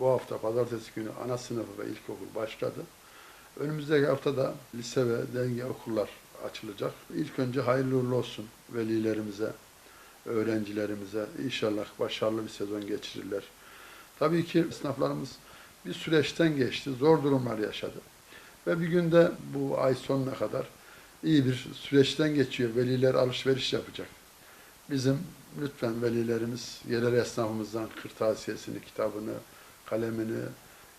bu hafta pazartesi günü ana sınıfı ve ilkokul başladı. Önümüzdeki haftada lise ve denge okullar açılacak. İlk önce hayırlı uğurlu olsun velilerimize, öğrencilerimize. İnşallah başarılı bir sezon geçirirler. Tabii ki esnaflarımız bir süreçten geçti, zor durumlar yaşadı. Ve bir günde bu ay sonuna kadar iyi bir süreçten geçiyor. Veliler alışveriş yapacak. Bizim lütfen velilerimiz yerel esnafımızdan kırtasiyesini, kitabını, kalemini,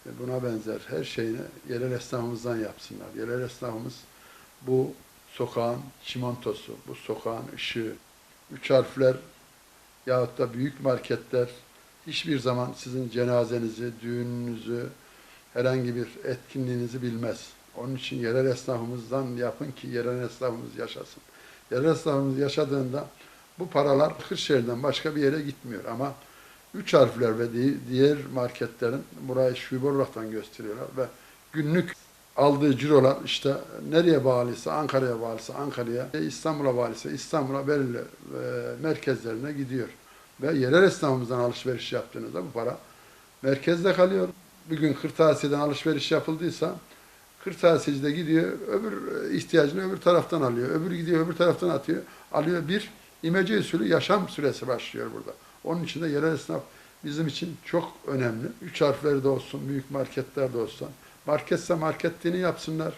e, buna benzer her şeyini yerel esnafımızdan yapsınlar. Yerel esnafımız bu sokağın çimentosu, bu sokağın ışığı, üç harfler yahut da büyük marketler hiçbir zaman sizin cenazenizi, düğününüzü, herhangi bir etkinliğinizi bilmez. Onun için yerel esnafımızdan yapın ki yerel esnafımız yaşasın. Yerel esnafımız yaşadığında bu paralar Kırşehir'den başka bir yere gitmiyor ama üç harfler ve di- diğer marketlerin burayı şube olaraktan gösteriyorlar ve günlük aldığı cirolar işte nereye bağlıysa Ankara'ya bağlıysa Ankara'ya, İstanbul'a bağlıysa İstanbul'a belirli e, merkezlerine gidiyor. Ve yerel esnafımızdan alışveriş yaptığınızda bu para merkezde kalıyor. Bir gün kırtasiyeden alışveriş yapıldıysa kırtasiyeci de gidiyor öbür e, ihtiyacını öbür taraftan alıyor. Öbür gidiyor öbür taraftan atıyor. Alıyor bir imece usulü yaşam süresi başlıyor burada. Onun için de yerel esnaf bizim için çok önemli. Üç harfleri de olsun, büyük marketler de olsun. Marketse marketliğini yapsınlar.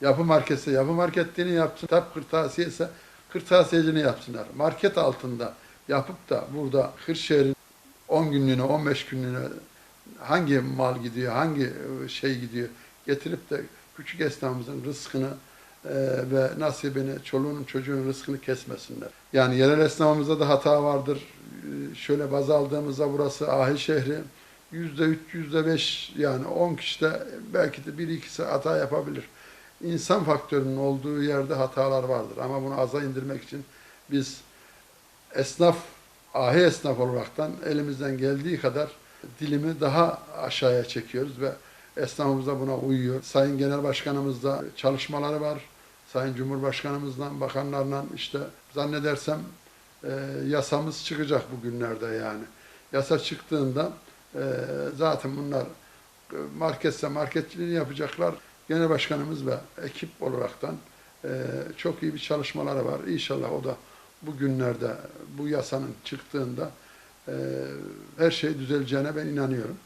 Yapı marketse yapı marketliğini yapsın. Kitap kırtasiye ise kırtasiyecini yapsınlar. Market altında yapıp da burada Kırşehir'in 10 günlüğüne, 15 günlüğüne hangi mal gidiyor, hangi e, şey gidiyor getirip de küçük esnafımızın rızkını e, ve nasibini, çoluğunun çocuğunun rızkını kesmesinler. Yani yerel esnafımızda da hata vardır. E, Şöyle baz aldığımızda burası ahil şehri. Yüzde üç, yüzde beş yani on kişide belki de bir ikisi hata yapabilir. İnsan faktörünün olduğu yerde hatalar vardır. Ama bunu aza indirmek için biz esnaf, ahi esnaf olaraktan elimizden geldiği kadar dilimi daha aşağıya çekiyoruz ve esnafımız da buna uyuyor. Sayın Genel Başkanımız da çalışmaları var. Sayın Cumhurbaşkanımızla, bakanlarla işte zannedersem e, yasamız çıkacak bugünlerde yani. Yasa çıktığında e, zaten bunlar e, marketse marketçiliğini yapacaklar. Genel Başkanımız ve ekip olaraktan e, çok iyi bir çalışmaları var. İnşallah o da bu günlerde bu yasanın çıktığında e, her şey düzeleceğine ben inanıyorum.